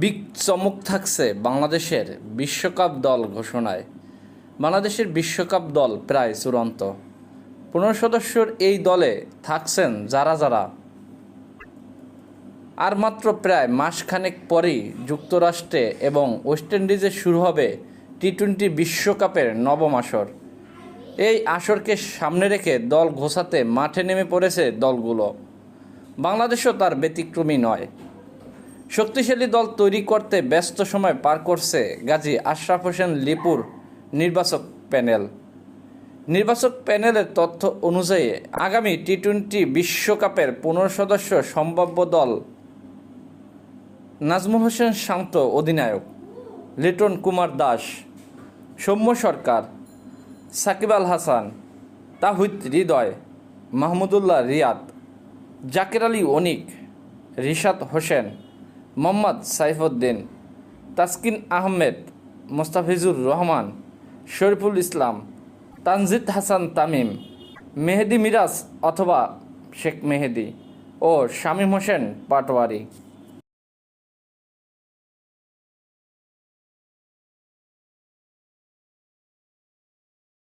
Big চমক থাকছে বাংলাদেশের বিশ্বকাপ দল ঘোষণায়। বাংলাদেশের বিশ্বকাপ দল প্রায় চূড়ান্ত। পনেরো সদস্যর এই দলে থাকছেন যারা যারা। আর মাত্র প্রায় মাসখানেক পরেই যুক্তরাষ্ট্রে এবং ওয়েস্ট ইন্ডিজে শুরু হবে টি টোয়েন্টি বিশ্বকাপের নবম আসর। এই আসরকে সামনে রেখে দল ঘোষাতে মাঠে নেমে পড়েছে দলগুলো। বাংলাদেশও তার ব্যতিক্রমী নয়। শক্তিশালী দল তৈরি করতে ব্যস্ত সময় পার করছে গাজী আশরাফ হোসেন লিপুর নির্বাচক প্যানেল। নির্বাচক প্যানেলের তথ্য অনুযায়ী আগামী টি টোয়েন্টি বিশ্বকাপের পনেরো সদস্য সম্ভাব্য দল নাজমুল হোসেন শান্ত অধিনায়ক, লিটন কুমার দাস, সৌম্য সরকার, সাকিব আল হাসান, তাহিদ হৃদয়, মাহমুদুল্লাহ রিয়াদ, জাকির আলী অনিক, রিশাদ হোসেন মোহাম্মদ সাইফুদ্দিন, তাসকিন আহমেদ, মোস্তাফিজুর রহমান, শরীফুল ইসলাম, তানজিদ হাসান তামিম, মেহেদি মিরাজ অথবা শেখ মেহেদি ও শামীম হোসেন পাটোয়ারি।